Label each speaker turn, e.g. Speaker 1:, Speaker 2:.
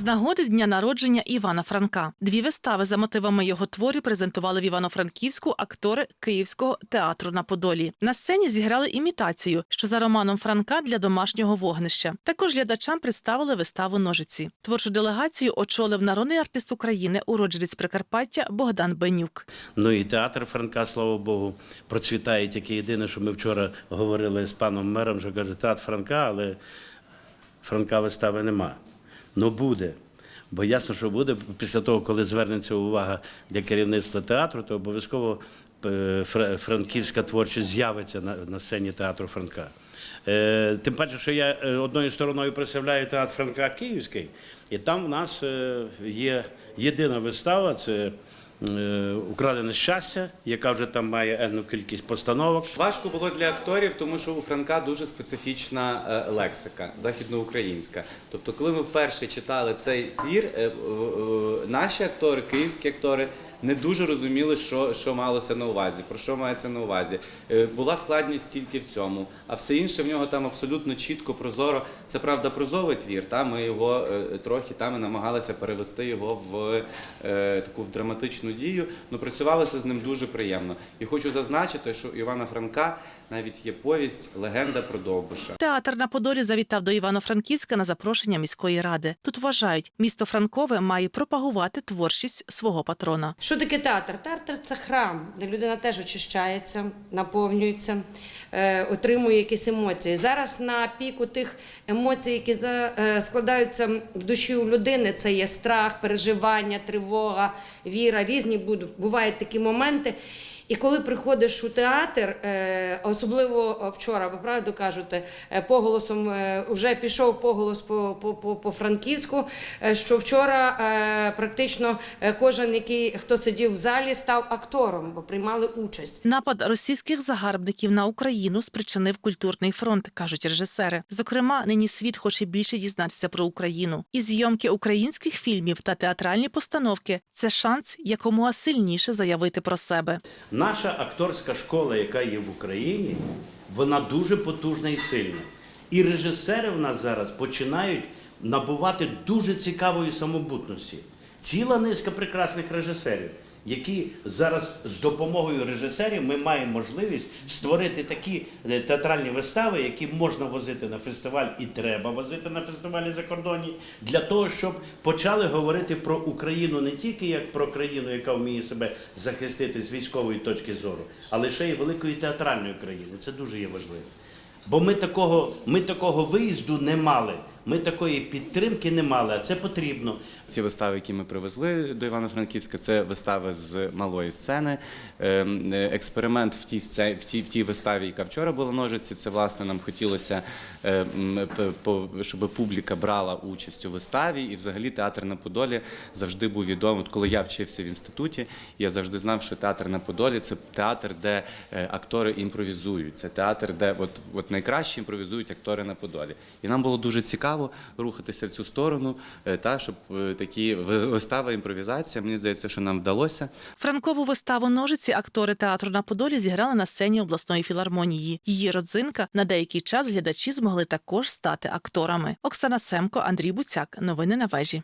Speaker 1: З нагоди дня народження Івана Франка дві вистави за мотивами його творів презентували в Івано-Франківську актори Київського театру на Подолі. На сцені зіграли імітацію, що за романом Франка для домашнього вогнища. Також глядачам представили виставу ножиці. Творчу делегацію очолив народний артист України, уродженець Прикарпаття Богдан Бенюк.
Speaker 2: Ну і театр Франка, слава Богу, процвітає тільки єдине, що ми вчора говорили з паном мером, що каже, театр Франка, але Франка вистави нема. Ну буде. Бо ясно, що буде після того, коли звернеться увага для керівництва театру, то обов'язково е, франківська творчість з'явиться на, сцені театру Франка. Е, тим паче, що я е, одною стороною представляю театр Франка Київський, і там в нас є єдина вистава це Украдене щастя, яка вже там має енну кількість постановок.
Speaker 3: Важко було для акторів, тому що у Франка дуже специфічна е, лексика, західноукраїнська. Тобто, коли ми вперше читали цей твір, е, е, е, наші актори, київські актори. Не дуже розуміли, що, що малося на увазі, про що мається на увазі. Е, Була складність тільки в цьому, а все інше в нього там абсолютно чітко, прозоро. Це правда прозовий твір. Та ми його е, трохи там і намагалися перевести його в е, таку в драматичну дію. Ну працювалося з ним дуже приємно. І хочу зазначити, що Івана Франка навіть є повість Легенда про Довбуша.
Speaker 1: Театр на Подолі завітав до Івано-Франківська на запрошення міської ради. Тут вважають, місто Франкове має пропагувати творчість свого патрона.
Speaker 4: Що таке театр? Театр це храм, де людина теж очищається, наповнюється, е, отримує якісь емоції. Зараз на піку тих емоцій, які за- е, складаються в душі у людини, це є страх, переживання, тривога, віра. Різні бувають такі моменти. І коли приходиш у театр, е, особливо вчора, ви правду кажете, е, поголосом е, вже пішов поголос по, по, по, по Франківську, що вчора практично кожен, який хто сидів в залі, став актором, бо приймали участь.
Speaker 1: Напад російських загарбників на Україну спричинив культурний фронт, кажуть режисери. Зокрема, нині світ хоче більше дізнатися про Україну. І зйомки українських фільмів та театральні постановки це шанс якомога сильніше заявити про себе.
Speaker 2: Наша акторська школа, яка є в Україні, вона дуже потужна і сильна. І режисери в нас зараз починають набувати дуже цікавої самобутності. Ціла низка прекрасних режисерів, які зараз з допомогою режисерів ми маємо можливість створити такі е, театральні вистави, які можна возити на фестиваль і треба возити на фестивалі за кордоні, для того, щоб почали говорити про Україну не тільки як про країну, яка вміє себе захистити з військової точки зору, але ще й великої театральної країни. Це дуже є важливо. Бо ми такого, ми такого виїзду не мали, ми такої підтримки не мали, а це потрібно.
Speaker 3: Ці вистави, які ми привезли до Івано-Франківська, це вистави з малої сцени. Ем, е, Експеримент в тій, сце- в тій, в тій виставі, яка вчора була ножиці, це власне нам хотілося, е, м, п- по- щоб публіка брала участь у виставі. І взагалі театр на Подолі завжди був відомий. Коли я вчився в інституті, я завжди знав, що театр на Подолі це театр, де е, актори імпровізують. Це театр, де от, от найкраще імпровізують актори на Подолі. І нам було дуже цікаво рухатися в цю сторону, е, та щоб е, такі ви- вистава, імпровізація. Мені здається, що нам вдалося.
Speaker 1: Франкову виставу ножиці актори театру на Подолі зіграли на сцені обласної філармонії. Її родзинка на деякий час глядачі змогли також стати акторами. Оксана Семко, Андрій Буцяк. Новини на вежі.